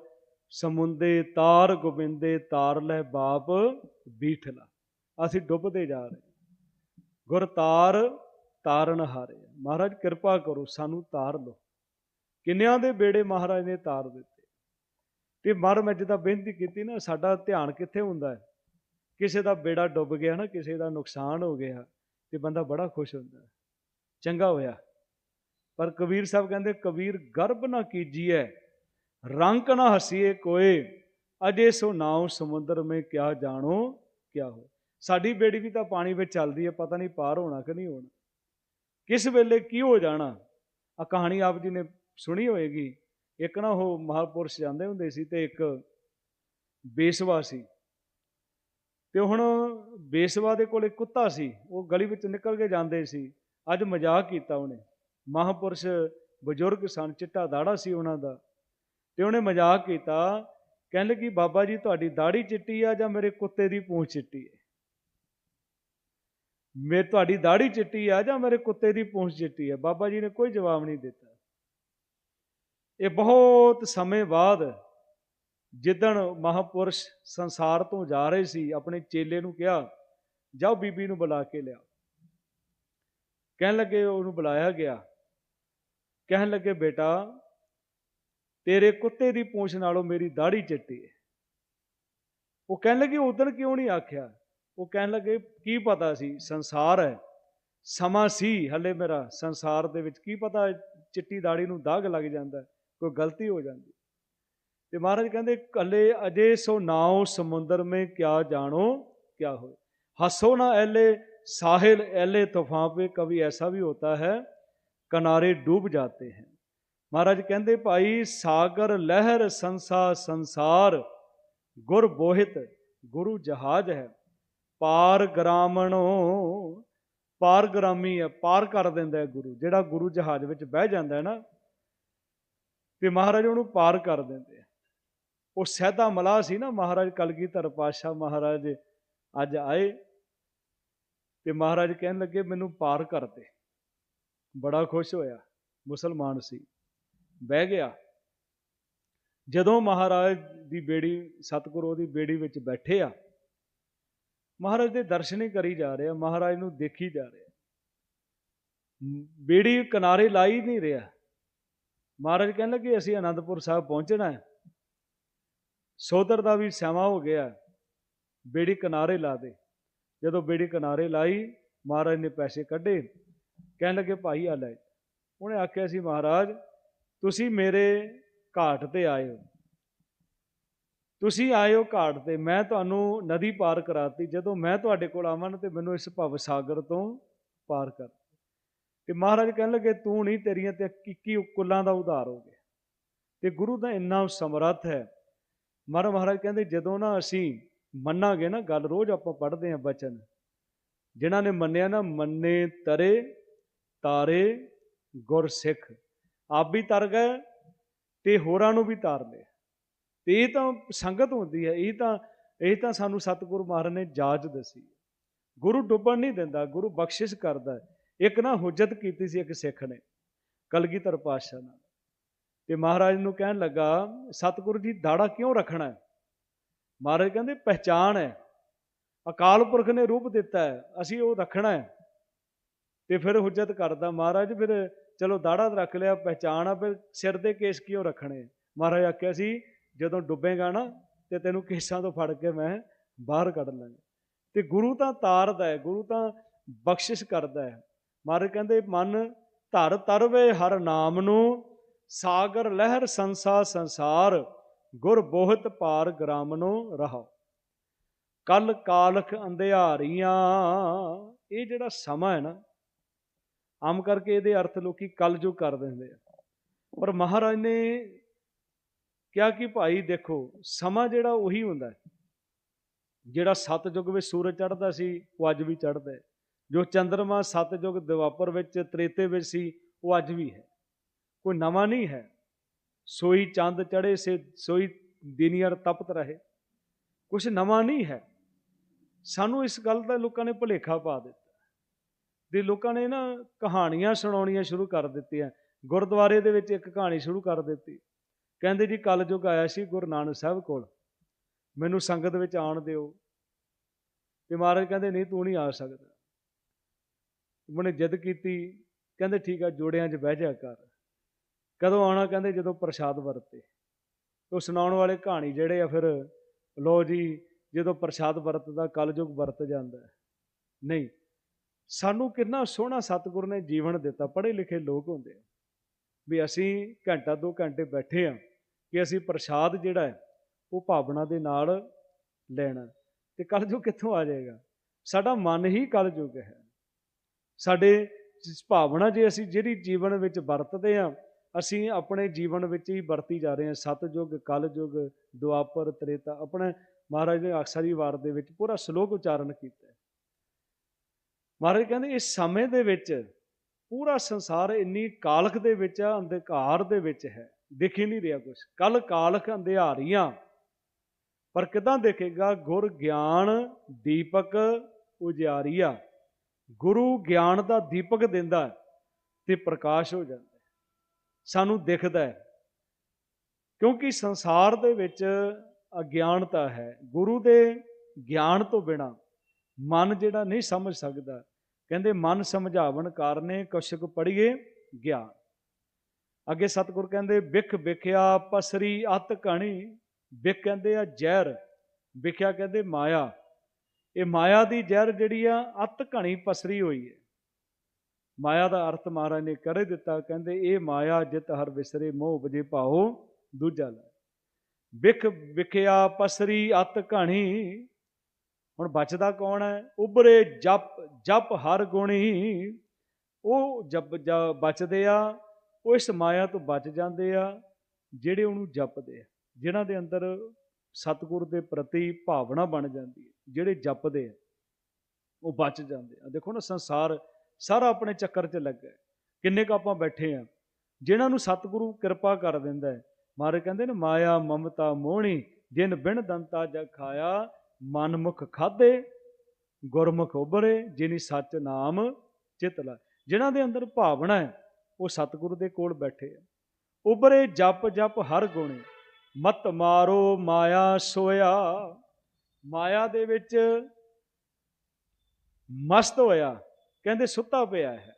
ਸਮੁੰਦੇ ਤਾਰ ਗੋਬਿੰਦੇ, ਤਾਰ ਲੈ ਬਾਪ ਬੀਠਲਾ। ਅਸੀਂ ਡੁੱਬਦੇ ਜਾ ਰਹੇ ਹਾਂ। ਗੁਰ ਤਾਰ, ਤਾਰਨ ਹਾਰੇ ਮਹਾਰਾਜ, ਕਿਰਪਾ ਕਰੋ, ਸਾਨੂੰ ਤਾਰ ਲਓ। ਕਿੰਨਿਆਂ ਦੇ ਬੇੜੇ ਮਹਾਰਾਜ ਨੇ ਤਾਰ ਦਿੱਤੇ? ਤੇ ਮਰ ਮੈਂ ਜਿੱਦਾਂ ਬੇਨਤੀ ਕੀਤੀ ਨਾ, ਸਾਡਾ ਧਿਆਨ ਕਿੱਥੇ ਹੁੰਦਾ ਹੈ? ਕਿਸੇ ਦਾ ਬੇੜਾ ਡੁੱਬ ਗਿਆ ਨਾ, ਕਿਸੇ ਦਾ ਨੁਕਸਾਨ ਹੋ ਗਿਆ, ਤੇ ਬੰਦਾ ਬੜਾ ਖੁਸ਼ ਹੁੰਦਾ ਚੰਗਾ ਹੋਇਆ। ਪਰ ਕਬੀਰ ਸਾਹਿਬ ਕਹਿੰਦੇ, ਕਬੀਰ ਗਰਭ ਨਾ ਕੀਜੀਐ, ਰੰਕ ਨਾ ਹਸੀਏ ਕੋਏ, ਅਜੇ ਸੋ ਨਾਉ ਸਮੁੰਦਰ ਮੇ ਕਿਆ ਜਾਣੋ ਕਿਆ ਹੋ ਸਾਡੀ ਬੇੜੀ ਵੀ ਤਾਂ ਪਾਣੀ ਵਿੱਚ ਚੱਲਦੀ ਹੈ, ਪਤਾ ਨਹੀਂ ਪਾਰ ਹੋਣਾ ਕਿ ਨਹੀਂ ਹੋਣਾ। ਕਿਸ ਵੇਲੇ ਕੀ ਹੋ ਜਾਣਾ? ਆ ਕਹਾਣੀ ਆਪ ਜੀ ਨੇ ਸੁਣੀ ਹੋਏਗੀ। ਇੱਕ ਨਾ ਉਹ ਮਹਾਪੁਰਸ਼ ਜਾਂਦੇ ਹੁੰਦੇ ਸੀ ਤੇ ਇੱਕ ਬੇਸਵਾ ਸੀ। ਤੇ ਹੁਣ ਬੇਸਵਾ ਦੇ ਕੋਲ ਇੱਕ ਕੁੱਤਾ ਸੀ, ਉਹ ਗਲੀ ਵਿੱਚ ਨਿਕਲ ਕੇ ਜਾਂਦੇ ਸੀ। ਅੱਜ ਮਜ਼ਾਕ ਕੀਤਾ ਉਹਨੇ। ਮਹਾਪੁਰਸ਼ ਬਜ਼ੁਰਗ ਸਨ, ਚਿੱਟਾ ਦਾੜਾ ਸੀ ਉਹਨਾਂ ਦਾ। ਤੇ ਉਹਨੇ ਮਜ਼ਾਕ ਕੀਤਾ ਕਹਿਣ ਲੱਗੀ ਬਾਬਾ ਜੀ, ਤੁਹਾਡੀ ਦਾੜੀ ਚਿੱਟੀ ਆ ਜਾਂ ਮੇਰੇ ਕੁੱਤੇ ਦੀ ਪੂੰਛ ਚਿੱਟੀ ਹੈ? ਮੇ, ਤੁਹਾਡੀ ਦਾੜੀ ਚਿੱਟੀ ਆ ਜਾਂ ਮੇਰੇ ਕੁੱਤੇ ਦੀ ਪੂੰਛ ਚਿੱਟੀ ਹੈ? ਬਾਬਾ ਜੀ ਨੇ ਕੋਈ ਜਵਾਬ ਨਹੀਂ ਦਿੱਤਾ। ਇਹ ਬਹੁਤ ਸਮੇਂ ਬਾਅਦ ਜਿੱਦਣ ਮਹਾਪੁਰਸ਼ ਸੰਸਾਰ ਤੋਂ ਜਾ ਰਹੇ ਸੀ, ਆਪਣੇ ਚੇਲੇ ਨੂੰ ਕਿਹਾ, ਜਾਓ ਬੀਬੀ ਨੂੰ ਬੁਲਾ ਕੇ ਲਿਆ ਕਹਿਣ ਲੱਗੇ, ਉਹਨੂੰ ਬੁਲਾਇਆ ਗਿਆ। ਕਹਿਣ ਲੱਗੇ, ਬੇਟਾ, ਤੇਰੇ ਕੁੱਤੇ ਦੀ ਪੂੰਛ ਨਾਲੋਂ ਮੇਰੀ ਦਾੜੀ ਚਿੱਟੀ ਹੈ ਉਹ ਕਹਿਣ ਲੱਗੇ, ਉਦੋਂ ਕਿਉਂ ਨਹੀਂ ਆਖਿਆ? ਉਹ ਕਹਿਣ ਲੱਗੇ, ਕੀ ਪਤਾ ਸੀ, ਸੰਸਾਰ ਹੈ, ਸਮਾਂ ਸੀ, ਹਲੇ ਮੇਰਾ ਸੰਸਾਰ ਦੇ ਵਿੱਚ ਕੀ ਪਤਾ ਚਿੱਟੀ ਦਾੜੀ ਨੂੰ ਦਾਗ ਲੱਗ ਜਾਂਦਾ ਕੋਈ ਗਲਤੀ ਹੋ ਜਾਂਦੀ ਤੇ ਮਹਾਰਾਜ ਕਹਿੰਦੇ, ਕੱਲੇ ਅਜੇ ਸੋ ਨਾਉ ਸਮੁੰਦਰ ਮੇ ਕਿਆ ਜਾਣੋ, ਕਿਆ ਹੋਏ? ਹੱਸੋ ਨਾ, ਐਲੇ ਸਾਹਿਲ, ਐਲੇ ਤੂਫਾਨ ਪੇ ਕਵੀ ਐਸਾ ਵੀ ਹੋਤਾ ਹੈ ਕਿਨਾਰੇ ਡੂਬ ਜਾਂਦੇ ਹਨ ਮਹਾਰਾਜ ਕਹਿੰਦੇ, ਭਾਈ ਸਾਗਰ, ਲਹਿਰ, ਸੰਸਾ, ਸੰਸਾਰ, ਗੁਰ ਬੋਹਿਤ, ਗੁਰੂ ਜਹਾਜ਼ ਹੈ। ਪਾਰ ਗਰਾਮਣੋ, ਪਾਰ ਗ੍ਰਾਮੀ ਹੈ, ਪਾਰ ਕਰ ਦਿੰਦਾ ਹੈ ਗੁਰੂ। ਜਿਹੜਾ ਗੁਰੂ ਜਹਾਜ਼ ਵਿੱਚ ਬਹਿ ਜਾਂਦਾ ਹੈ ਨਾ, ਤੇ ਮਹਾਰਾਜ ਉਹਨੂੰ ਪਾਰ ਕਰ ਦਿੰਦੇ ਉਹ ਸਹਿਦਾ ਮਲਾ ਸੀ ਨਾ ਮਹਾਰਾਜ ਕਲਗੀ ਧਰ ਪਾਸ਼ਾ ਮਹਾਰਾਜ ਅੱਜ ਆਏ ਤੇ ਮਹਾਰਾਜ ਕਹਿਣ ਲੱਗੇ, ਮੈਨੂੰ ਪਾਰ ਕਰਦੇ ਬੜਾ ਖੁਸ਼ ਹੋਇਆ। ਮੁਸਲਮਾਨ ਸੀ। ਬਹਿ ਗਿਆ। ਜਦੋਂ ਮਹਾਰਾਜ ਦੀ ਬੇੜੀ ਸਤਿਗੁਰੂ ਦੀ ਬੇੜੀ ਵਿੱਚ ਬੈਠੇ ਆ, ਮਹਾਰਾਜ ਦੇ ਦਰਸ਼ਨ ਹੀ ਕਰੀ ਜਾ ਰਿਹਾ ਮਹਾਰਾਜ ਨੂੰ ਦੇਖੀ ਜਾ ਰਿਹਾ ਬੇੜੀ ਕਿਨਾਰੇ ਲਾਈ ਨਹੀਂ ਰਿਹਾ। ਮਹਾਰਾਜ ਕਹਿਣ ਲੱਗੇ, ਅਸੀਂ ਆਨੰਦਪੁਰ ਸਾਹਿਬ ਪਹੁੰਚਣਾ ਹੈ। ਸੋਦਰ ਦਾ ਵੀ ਸਮਾਂ ਹੋ ਗਿਆ। ਬੇੜੀ ਕਿਨਾਰੇ ਲਾ ਦੇ। ਜਦੋਂ ਬੇੜੀ ਕਿਨਾਰੇ ਲਾਈ, ਮਹਾਰਾਜ ਨੇ ਪੈਸੇ ਕੱਢੇ। ਕਹਿਣ ਲੱਗੇ, ਭਾਈ ਆ ਲੈ। ਉਹਨੇ ਆਖਿਆ ਸੀ, ਮਹਾਰਾਜ, ਤੁਸੀਂ ਮੇਰੇ ਘਾਟ ਤੇ ਆਏ ਹੋ। ਤੁਸੀਂ ਆਏ ਹੋ ਘਾਟ ਤੇ। ਮੈਂ ਤੁਹਾਨੂੰ ਨਦੀ ਪਾਰ ਕਰਾਤੀ। ਜਦੋਂ ਮੈਂ ਤੁਹਾਡੇ ਕੋਲ ਆਵਾਂ ਨਾ ਤੇ ਮੈਨੂੰ ਇਸ ਭਵ ਸਾਗਰ ਤੋਂ ਪਾਰ ਕਰ। ਤੇ ਮਹਾਰਾਜ ਕਹਿਣ ਲੱਗੇ, ਤੂੰ ਨਹੀਂ, ਤੇਰੀਆਂ ਤੇ 21 ਕੁੱਲਾਂ ਦਾ ਉਧਾਰ ਹੋ ਗਿਆ। ਤੇ ਗੁਰੂ ਦਾ ਇੰਨਾ ਸਮਰੱਥ ਹੈ। ਮਹਾਰਾਜ ਮਹਾਰਾਜ ਕਹਿੰਦੇ, ਜਦੋਂ ਨਾ ਅਸੀਂ ਮੰਨਾਂਗੇ ਨਾ, ਗੱਲ ਰੋਜ਼ ਆਪਾਂ ਪੜ੍ਹਦੇ ਆਂ ਬਚਨ। ਜਿਨ੍ਹਾਂ ਨੇ ਮੰਨਿਆ ਨਾ, ਮੰਨੇ ਤਰੇ ਤਾਰੇ ਗੁਰਸਿੱਖ ਆਪ ਵੀ ਤਰ ਗਏ ਤੇ ਹੋਰਾਂ ਨੂੰ ਵੀ ਤਾਰ ਲਿਆ ਤੇ ਇਹ ਤਾਂ ਸੰਗਤ ਹੁੰਦੀ ਹੈ, ਇਹ ਤਾਂ ਇਹ ਤਾਂ ਸਾਨੂੰ ਸਤਿਗੁਰੂ ਮਹਾਰਾਜ ਨੇ ਜਾਚ ਦੱਸੀ। ਗੁਰੂ ਡੁੱਬਣ ਨਹੀਂ ਦਿੰਦਾ, ਗੁਰੂ ਬਖਸ਼ਿਸ਼ ਕਰਦਾ ਇੱਕ ਨਾ ਹੁਜਤ ਕੀਤੀ ਸੀ ਇੱਕ ਸਿੱਖ ਨੇ, ਕਲਗੀਧਰ ਪਾਤਸ਼ਾਹ ਨਾਲ। ਤੇ ਮਹਾਰਾਜ ਨੂੰ ਕਹਿਣ ਲੱਗਾ, ਸਤਿਗੁਰੂ ਜੀ, ਦਾੜਾ ਕਿਉਂ ਰੱਖਣਾ ਮਹਾਰਾਜ ਕਹਿੰਦੇ ਪਹਿਚਾਨ ਹੈ। ਅਕਾਲ ਪੁਰਖ ਨੇ ਰੂਪ ਦਿੱਤਾ ਹੈ, ਅਸੀਂ ਉਹ ਰੱਖਣਾ ਹੈ। ਤੇ ਫਿਰ ਹੁਜਤ ਕਰਦਾ, ਮਹਾਰਾਜ, ਫਿਰ ਚਲੋ ਦਾੜਾ ਰੱਖ ਲਿਆ, ਪਹਿਚਾਣ ਆ, ਫਿਰ ਸਿਰ ਦੇ ਕੇਸ ਕਿਉਂ ਰੱਖਣੇ? ਮਹਾਰਾਜ ਆਖਿਆ ਸੀ ਜਦੋਂ ਡੁੱਬੇਗਾ ਨਾ ਤੇ ਤੈਨੂੰ ਕੇਸਾਂ ਤੋਂ ਫੜ ਕੇ ਮੈਂ ਬਾਹਰ ਕੱਢ ਲਾਂਗਾ। ਤੇ ਗੁਰੂ ਤਾਂ ਤਾਰਦਾ ਹੈ, ਗੁਰੂ ਤਾਂ ਬਖਸ਼ਿਸ਼ ਕਰਦਾ ਹੈ। ਮਹਾਰਾਜ ਕਹਿੰਦੇ, ਮਨ ਧਰ ਤਰਵੇ ਹਰ ਨਾਮ ਨੂੰ, ਸਾਗਰ ਲਹਿਰ ਸੰਸਾ ਸੰਸਾਰ, ਗੁਰ ਬੋਹਤ ਪਾਰ ਗ੍ਰਾਮ ਨੂੰ ਰਹਾ ਕਲ ਕਾਲਖ ਅੰਧਿਆਰੀਆਂ। ਇਹ ਜਿਹੜਾ ਸਮਾਂ ਹੈ ਨਾ ਆਮ ਕਰਕੇ ਇਹਦੇ ਅਰਥ ਲੋਕੀ ਕਲਯੁਗ ਕਰ ਦਿੰਦੇ ਆ। ਪਰ ਮਹਾਰਾਜ ਨੇ ਕਿਹਾ ਕਿ ਭਾਈ ਦੇਖੋ, ਸਮਾਂ ਜਿਹੜਾ ਉਹੀ ਹੁੰਦਾ ਜਿਹੜਾ ਸਤਜੁਗ ਵਿੱਚ ਸੂਰਜ ਚੜ੍ਹਦਾ ਸੀ, ਉਹ ਅੱਜ ਵੀ ਚੜ੍ਹਦਾ ਹੈ। ਜੋ ਚੰ드ਰਮਾ ਸਤਜੁਗ ਦੁਆਪਰ ਵਿੱਚ, ਤ੍ਰੇਤੇ ਵਿੱਚ ਸੀ, ਉਹ ਅੱਜ ਵੀ ਹੈ। ਕੋਈ ਨਵਾਂ ਨਹੀਂ ਹੈ। ਸੋਈ ਚੰਦ ਚੜ੍ਹੇ ਸੇ, ਸੋਈ ਦਿਨੀਅਰ ਤਪਤ ਰਹੇ। ਕੁਝ ਨਵਾਂ ਨਹੀਂ ਹੈ। ਸਾਨੂੰ ਇਸ ਗੱਲ ਦਾ ਲੋਕਾਂ ਨੇ ਭੁਲੇਖਾ ਪਾ ਦਿੱਤਾ। ਦੇ ਲੋਕਾਂ ਨੇ ਨਾ ਕਹਾਣੀਆਂ ਸੁਣਾਉਣੀਆਂ ਸ਼ੁਰੂ ਕਰ ਦਿੱਤੀਆਂ। ਗੁਰਦੁਆਰੇ ਦੇ ਵਿੱਚ ਇੱਕ ਕਹਾਣੀ ਸ਼ੁਰੂ ਕਰ ਦਿੱਤੀ। ਕਹਿੰਦੇ ਜੀ ਕਲਯੁਗ ਆਇਆ ਸੀ ਗੁਰੂ ਨਾਨਕ ਸਾਹਿਬ ਕੋਲ। ਮੈਨੂੰ ਸੰਗਤ ਵਿੱਚ ਆਉਣ ਦਿਓ। ਤੇ ਮਹਾਰਾਜ ਕਹਿੰਦੇ, ਨਹੀਂ, ਤੂੰ ਨਹੀਂ ਆ ਸਕਦਾ। ਉਹਨੇ ਜਿੱਦ ਕੀਤੀ। ਕਹਿੰਦੇ, ਠੀਕ ਆ, ਜੋੜਿਆਂ 'ਚ ਬਹਿ ਜਾ ਕਰ। ਕਦੋਂ ਆਉਣਾ? ਕਹਿੰਦੇ, ਜਦੋਂ ਪ੍ਰਸ਼ਾਦ ਵਰਤੇ। ਉਹ ਸੁਣਾਉਣ ਵਾਲੇ ਕਹਾਣੀ ਜਿਹੜੇ ਆ ਫਿਰ ਲੋ ਜੀ, ਜਦੋਂ ਪ੍ਰਸ਼ਾਦ ਵਰਤਦਾ ਕਲਯੁਗ ਵਰਤ ਜਾਂਦਾ ਨਹੀਂ ਸਾਨੂੰ ਕਿੰਨਾ ਸੋਹਣਾ ਸਤਿਗੁਰ ਨੇ ਜੀਵਨ ਦਿੱਤਾ। ਪੜ੍ਹੇ ਲਿਖੇ ਲੋਕ ਹੁੰਦੇ ਆ। ਵੀ ਅਸੀਂ ਘੰਟਾ ਦੋ ਘੰਟੇ ਬੈਠੇ ਆ ਕਿ ਅਸੀਂ ਪ੍ਰਸ਼ਾਦ ਜਿਹੜਾ ਹੈ, ਉਹ ਭਾਵਨਾ ਦੇ ਨਾਲ ਲੈਣਾ। ਤੇ ਕਲਯੁਗ ਕਿੱਥੋਂ ਆ ਜਾਏਗਾ? ਸਾਡਾ ਮਨ ਹੀ ਕਲਯੁਗ ਹੈ। ਸਾਡੇ ਭਾਵਨਾ ਜੇ ਅਸੀਂ ਜਿਹੜੀ ਜੀਵਨ ਵਿੱਚ ਵਰਤਦੇ ਆ, ਅਸੀਂ ਆਪਣੇ ਜੀਵਨ ਵਿੱਚ ਹੀ ਵਰਤੀ ਜਾ ਰਹੇ ਹਾਂ ਸਤਜੁਗ ਕਲਯੁਗ, ਦੁਆਪਰ, ਤ੍ਰੇਤਾ, ਆਪਣੇ ਮਹਾਰਾਜ ਨੇ ਅਕਸਰ ਅਕਸਰੀ ਵਾਰ ਦੇ ਵਿੱਚ ਪੂਰਾ ਸ਼ਲੋਕ ਉਚਾਰਨ ਕੀਤਾ ਮਹਾਰਾਜ ਕਹਿੰਦੇ ਇਸ ਸਮੇਂ ਦੇ ਵਿੱਚ ਪੂਰਾ ਸੰਸਾਰ ਇੰਨੀ ਕਾਲਖ ਦੇ ਵਿੱਚ ਆ, ਅੰਧਕਾਰ ਦੇ ਵਿੱਚ ਹੈ। ਦਿਖ ਹੀ ਨਹੀਂ ਰਿਹਾ ਕੁਝ ਕੱਲ ਕਾਲਖ ਅੰਧਿਆਰੀਆਂ, ਪਰ ਕਿਦਾਂ ਦੇਖੇਗਾ? ਗੁਰ ਗਿਆਨ ਦੀਪਕ ਉਜਿਆਰੀਆ ਗੁਰੂ ਗਿਆਨ ਦਾ ਦੀਪਕ ਦਿੰਦਾ ਹੈ ਤੇ ਪ੍ਰਕਾਸ਼ ਹੋ ਜਾਂਦਾ ਸਾਨੂੰ ਦਿਖਦਾ ਹੈ। ਕਿਉਂਕਿ ਸੰਸਾਰ ਦੇ ਵਿੱਚ ਅਗਿਆਨਤਾ ਹੈ। ਗੁਰੂ ਦੇ ਗਿਆਨ ਤੋਂ ਬਿਨਾ ਮਨ ਜਿਹੜਾ ਨਹੀਂ ਸਮਝ ਸਕਦਾ। ਕਹਿੰਦੇ, ਮਨ ਸਮਝਾਵਣ ਕਾਰਨੇ ਕਸ਼ਕ ਪੜੀਏ ਗਿਆਨ। ਅੱਗੇ ਸਤਿਗੁਰ ਕਹਿੰਦੇ ਵਿਖ ਵਿਖਿਆ ਪਸਰੀ ਅਤ ਕਣੀ। ਵਿਖ ਕਹਿੰਦੇ ਆ, ਜ਼ਹਿਰ। ਵਿਖਿਆ ਕਹਿੰਦੇ, ਮਾਇਆ। ਇਹ ਮਾਇਆ ਦੀ ਜ਼ਹਿਰ ਜਿਹੜੀ ਆ, ਅਤ ਘਣੀ ਪਸਰੀ ਹੋਈ ਹੈ। ਮਾਇਆ ਦਾ ਅਰਥ ਮਹਾਰਾਜ ਨੇ ਕਰੇ ਦਿੱਤਾ, ਕਹਿੰਦੇ, ਇਹ ਮਾਇਆ ਜਿਤ ਹਰ ਵਿਸਰੇ, ਮੋਹ ਬਜੇ ਭਾਓ ਦੂਜਾ ਲੈ। ਵਿਖ ਵਿਖਿਆ ਪਸਰੀ ਅਤ ਘਣੀ ਹੁਣ ਬਚਦਾ ਕੌਣ ਹੈ? ਉਬਰੇ ਜਪ ਜਪ ਹਰ ਗੁਣੀ। ਉਹ ਜਪ, ਜ- ਬਚਦੇ ਆ, ਉਹ ਇਸ ਮਾਇਆ ਤੋਂ ਬਚ ਜਾਂਦੇ ਆ, ਜਿਹੜੇ ਉਹਨੂੰ ਜਪਦੇ ਆ। ਜਿਨ੍ਹਾਂ ਦੇ ਅੰਦਰ ਸਤਿਗੁਰ ਦੇ ਪ੍ਰਤੀ ਭਾਵਨਾ ਬਣ ਜਾਂਦੀ ਹੈ, ਜਿਹੜੇ ਜਪਦੇ ਆ, ਉਹ ਬਚ ਜਾਂਦੇ ਆ। ਦੇਖੋ ਨਾ, ਸੰਸਾਰ ਸਾਰਾ ਆਪਣੇ ਚੱਕਰ 'ਚ ਲੱਗਾ ਕਿੰਨੇ ਕੁ ਆਪਾਂ ਬੈਠੇ ਆ, ਜਿਨ੍ਹਾਂ ਨੂੰ ਸਤਿਗੁਰੂ ਕਿਰਪਾ ਕਰ ਦਿੰਦਾ ਹੈ। ਮਾਰੇ ਕਹਿੰਦੇ ਨੇ, ਮਾਇਆ, ਮਮਤਾ, ਮੋਹਣੀ, ਜਿਨ ਬਿਨ ਦੰਤਾ ਜਗ ਖਾਇਆ ਮਨਮੁਖ ਖਾਦੇ ਗੁਰਮੁਖ ਉਬਰੇ ਜਿਨੀ ਸੱਚ ਨਾਮ ਚਿਤ ਲਾ। ਜਿਨ੍ਹਾਂ ਦੇ ਅੰਦਰ ਭਾਵਨਾ ਹੈ, ਉਹ ਸਤਿਗੁਰੂ ਦੇ ਕੋਲ ਬੈਠੇ ਆ। ਉਬਰੇ ਜਪ ਜਪ ਹਰ ਗੁਣੇ, ਮਤ ਮਾਰੋ ਮਾਇਆ ਸੋਇਆ। ਮਾਇਆ ਦੇ ਵਿੱਚ ਮਸਤ ਹੋਇਆ, ਕਹਿੰਦੇ ਸੁੱਤਾ ਪਿਆ ਹੈ।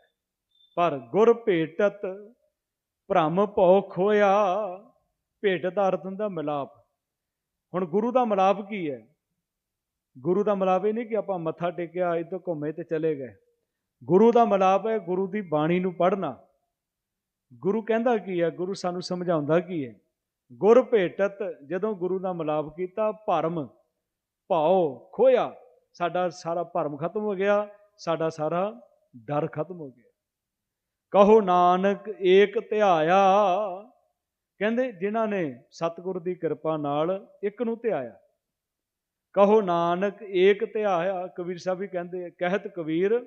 ਪਰ ਗੁਰ ਭੇਟਤ ਭ੍ਰਮ ਭਉ ਖੋਇਆ ਭੇਟ ਦਾ ਅਰਥ ਹੁੰਦਾ ਮਿਲਾਪ। ਹੁਣ ਗੁਰੂ ਦਾ ਮਿਲਾਪ ਕੀ ਹੈ? ਗੁਰੂ ਦਾ ਮਿਲਾਪ ਇਹ ਨਹੀਂ ਕਿ ਆਪਾਂ ਮੱਥਾ ਟੇਕਿਆ ਇਦੋਂ ਘੁੰਮੇ ਤੇ ਚਲੇ ਗਏ। ਗੁਰੂ ਦਾ ਮਿਲਾਪ ਹੈ ਗੁਰੂ ਦੀ ਬਾਣੀ ਨੂੰ ਪੜ੍ਹਨਾ। ਗੁਰੂ ਕਹਿੰਦਾ ਕੀ ਹੈ? ਗੁਰੂ ਸਾਨੂੰ ਸਮਝਾਉਂਦਾ ਕੀ ਹੈ? ਗੁਰ ਭੇਟਤ, ਜਦੋਂ ਗੁਰੂ ਦਾ ਮਿਲਾਪ ਕੀਤਾ, ਭਰਮ, ਭਾਉ, ਖੋਇਆ, ਸਾਡਾ ਸਾਰਾ ਭਰਮ ਖਤਮ ਹੋ ਗਿਆ, ਸਾਡਾ ਸਾਰਾ ਡਰ ਖਤਮ ਹੋ ਗਿਆ। ਕਹੋ ਨਾਨਕ ਏਕ ਧਿਆਇਆ। ਕਹਿੰਦੇ ਜਿਨ੍ਹਾਂ ਨੇ ਸਤਿਗੁਰ ਦੀ ਕਿਰਪਾ ਨਾਲ ਇੱਕ ਨੂੰ ਧਿਆਇਆ। ਕਹੋ ਨਾਨਕ, ਏਕ ਧਿਆਇਆ, ਕਬੀਰ ਸਾਹਿਬ ਵੀ ਕਹਿੰਦੇ ਕਹਿਤ ਕਬੀਰ,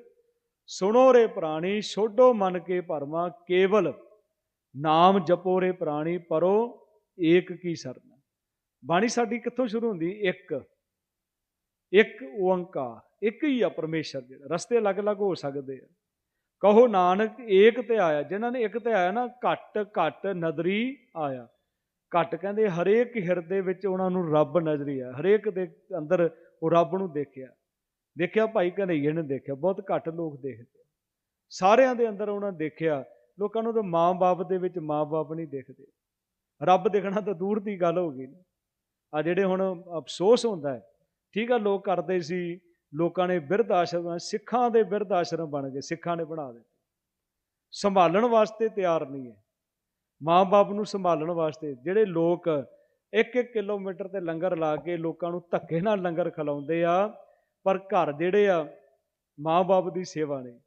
ਸੁਣੋ ਰੇ ਪ੍ਰਾਣੀ, ਛੋਡੋ ਮਨ ਕੇ ਭਰਮਾ, ਕੇਵਲ ਨਾਮ ਜਪੋ ਰੇ ਪ੍ਰਾਣੀ, ਪਰੋ ਏਕ ਕੀ ਸਰਨਾ। ਬਾਣੀ ਸਾਡੀ ਕਿੱਥੋਂ ਸ਼ੁਰੂ ਹੁੰਦੀ? ਇੱਕ ਇੱਕ ਓੰਕਾਰ, ਇੱਕ ਹੀ ਆ ਪਰਮੇਸ਼ਰ ਜਿਹੜਾ, ਰਸਤੇ ਅਲੱਗ-ਅਲੱਗ ਹੋ ਸਕਦੇ ਆ। ਕਹੋ ਨਾਨਕ, ਏਕ ਤੇ ਆਇਆ ਜਿਨ੍ਹਾਂ ਨੇ ਇੱਕ ਤੇ ਆਇਆ ਨਾ ਘੱਟ ਘੱਟ ਨਦਰੀ ਆਇਆ। ਘੱਟ ਕਹਿੰਦੇ ਹਰੇਕ ਹਿਰਦੇ ਵਿੱਚ ਉਹਨਾਂ ਨੂੰ ਰੱਬ ਨਜ਼ਰੀ ਆ। ਹਰੇਕ ਦੇ ਅੰਦਰ ਉਹ ਰੱਬ ਨੂੰ ਦੇਖਿਆ। ਦੇਖਿਆ ਭਾਈ ਕਨਈਏ ਨੇ ਦੇਖਿਆ, ਬਹੁਤ ਘੱਟ ਲੋਕ ਦੇਖਦੇ ਸਾਰਿਆਂ ਦੇ ਅੰਦਰ ਉਹਨਾਂ ਦੇਖਿਆ, ਲੋਕਾਂ ਨੂੰ ਤਾਂ ਮਾਂ-ਬਾਪ ਦੇ ਵਿੱਚ ਮਾਂ-ਬਾਪ ਨਹੀਂ ਦੇਖਦੇ। ਰੱਬ ਦੇਖਣਾ ਤਾਂ ਦੂਰ ਦੀ ਗੱਲ ਹੋ ਗਈ ਆ ਜਿਹੜੇ ਹੁਣ ਅਫਸੋਸ ਹੁੰਦਾ ਹੈ, ਠੀਕ ਆ, ਲੋਕ ਕਰਦੇ ਸੀ, ਲੋਕਾਂ ਨੇ ਬਿਰਧ ਆਸ਼ਰਮ, ਸਿੱਖਾਂ ਦੇ ਬਿਰਧ ਆਸ਼ਰਮ ਬਣ ਗਏ, ਸਿੱਖਾਂ ਨੇ ਬਣਾ ਦਿੱਤੇ। ਸੰਭਾਲਣ ਵਾਸਤੇ ਤਿਆਰ ਨਹੀਂ ਹੈ। ਮਾਂ-ਬਾਪ ਨੂੰ ਸੰਭਾਲਣ ਵਾਸਤੇ ਜਿਹੜੇ ਲੋਕ ਇੱਕ ਇੱਕ ਕਿਲੋਮੀਟਰ ਤੇ ਲੰਗਰ ਲਾ ਕੇ ਲੋਕਾਂ ਨੂੰ ਧੱਕੇ ਨਾਲ ਲੰਗਰ ਖਿਲਾਉਂਦੇ ਆ, ਪਰ ਘਰ ਜਿਹੜੇ ਆ, ਮਾਂ-ਬਾਪ ਦੀ ਸੇਵਾ ਨਹੀਂ।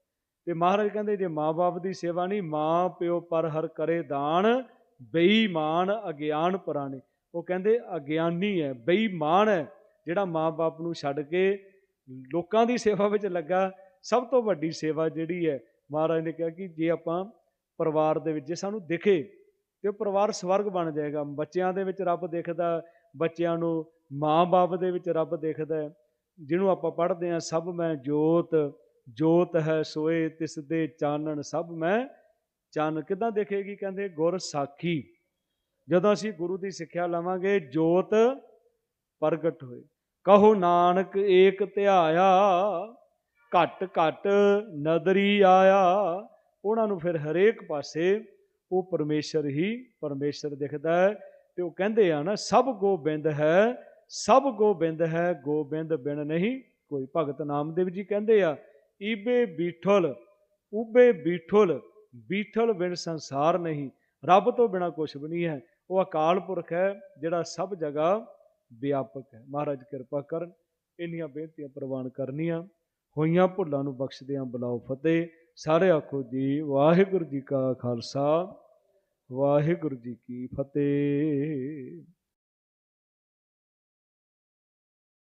ਤੇ ਮਹਾਰਾਜ ਕਹਿੰਦੇ, ਜੇ ਮਾਂ-ਬਾਪ ਦੀ ਸੇਵਾ ਨਹੀਂ ਮਾਂ ਪਿਓ ਪਰ ਹਰ ਕਰੇ ਦਾਨ, ਬੇਈਮਾਨ ਅਗਿਆਨ ਪੁਰਾਣੇ। ਉਹ ਕਹਿੰਦੇ, ਅਗਿਆਨੀ ਹੈ, ਬੇਈਮਾਨ ਹੈ, ਜਿਹੜਾ ਮਾਂ-ਬਾਪ ਨੂੰ ਛੱਡ ਕੇ ਲੋਕਾਂ ਦੀ ਸੇਵਾ ਵਿੱਚ ਲੱਗਾ। ਸਭ ਤੋਂ ਵੱਡੀ ਸੇਵਾ ਜਿਹੜੀ ਹੈ, ਮਹਾਰਾਜ ਨੇ ਕਿਹਾ ਕਿ ਜੇ ਆਪਾਂ ਪਰਿਵਾਰ ਦੇ ਵਿੱਚ, ਜੇ ਸਾਨੂੰ ਦਿਖੇ ਤੇ ਉਹ ਪਰਿਵਾਰ ਸਵਰਗ ਬਣ ਜਾਏਗਾ। ਬੱਚਿਆਂ ਦੇ ਵਿੱਚ ਰੱਬ ਦੇਖਦਾ ਬੱਚਿਆਂ ਨੂੰ ਮਾਂ-ਬਾਪ ਦੇ ਵਿੱਚ ਰੱਬ ਦੇਖਦਾ ਜਿਹਨੂੰ ਆਪਾਂ ਪੜ੍ਹਦੇ ਆ ਸਭ ਮੈਂ ਜੋਤ ਜੋਤ ਹੈ ਸੋਏ, ਤਿਸ ਦੇ ਚਾਨਣ, ਸਭ ਮੈਂ ਚੰਨ। ਕਿਦਾਂ ਦੇਖੇਗੀ? ਕਹਿੰਦੇ ਗੁਰ ਸਾਖੀ। ਜਦੋਂ ਅਸੀਂ ਗੁਰੂ ਦੀ ਸਿੱਖਿਆ ਲਵਾਂਗੇ, ਜੋਤ ਪ੍ਰਗਟ ਹੋਏ। ਕਹੋ ਨਾਨਕ ਏਕ ਧਿਆਇਆ ਘਟ ਘਟ ਨਦਰੀ ਆਇਆ। ਉਹਨਾਂ ਨੂੰ ਫਿਰ ਹਰੇਕ ਪਾਸੇ ਉਹ ਪਰਮੇਸ਼ਰ ਹੀ ਪਰਮੇਸ਼ਰ ਦਿਖਦਾ ਹੈ ਤੇ ਉਹ ਕਹਿੰਦੇ ਆ ਨਾ, ਸਭ ਗੋਬਿੰਦ ਹੈ, ਸਭ ਗੋਬਿੰਦ ਹੈ, ਗੋਬਿੰਦ ਬਿਨ ਨਹੀਂ। ਕੋਈ ਭਗਤ ਨਾਮਦੇਵ ਜੀ ਕਹਿੰਦੇ ਆ, ਈਬੇ ਬੀਠਲ, ਉਬੇ ਬੀਠਲ ਬੀਠਲ ਬਿਨ ਸੰਸਾਰ ਨਹੀਂ। ਰੱਬ ਤੋਂ ਬਿਨਾ ਕੁਝ ਵੀ ਨਹੀਂ ਹੈ। ਉਹ ਅਕਾਲ ਪੁਰਖ ਹੈ, ਜਿਹੜਾ ਸਭ ਜਗ੍ਹਾ ਵਿਆਪਕ ਹੈ। ਮਹਾਰਾਜ ਕਿਰਪਾ ਕਰਨ, ਇੰਨੀਆਂ ਬੇਨਤੀਆਂ ਪ੍ਰਵਾਨ ਕਰਨੀਆਂ। ਹੋਈਆਂ ਭੁੱਲਾਂ ਨੂੰ ਬਖਸ਼ਦਿਆਂ ਬੁਲਾਓ ਫਤਿਹ। ਸਾਰੇ ਆਖੋ ਜੀ ਵਾਹਿਗੁਰੂ ਜੀ ਕਾ ਖਾਲਸਾ ਵਾਹਿਗੁਰੂ ਜੀ ਕੀ ਫਤਿਹ।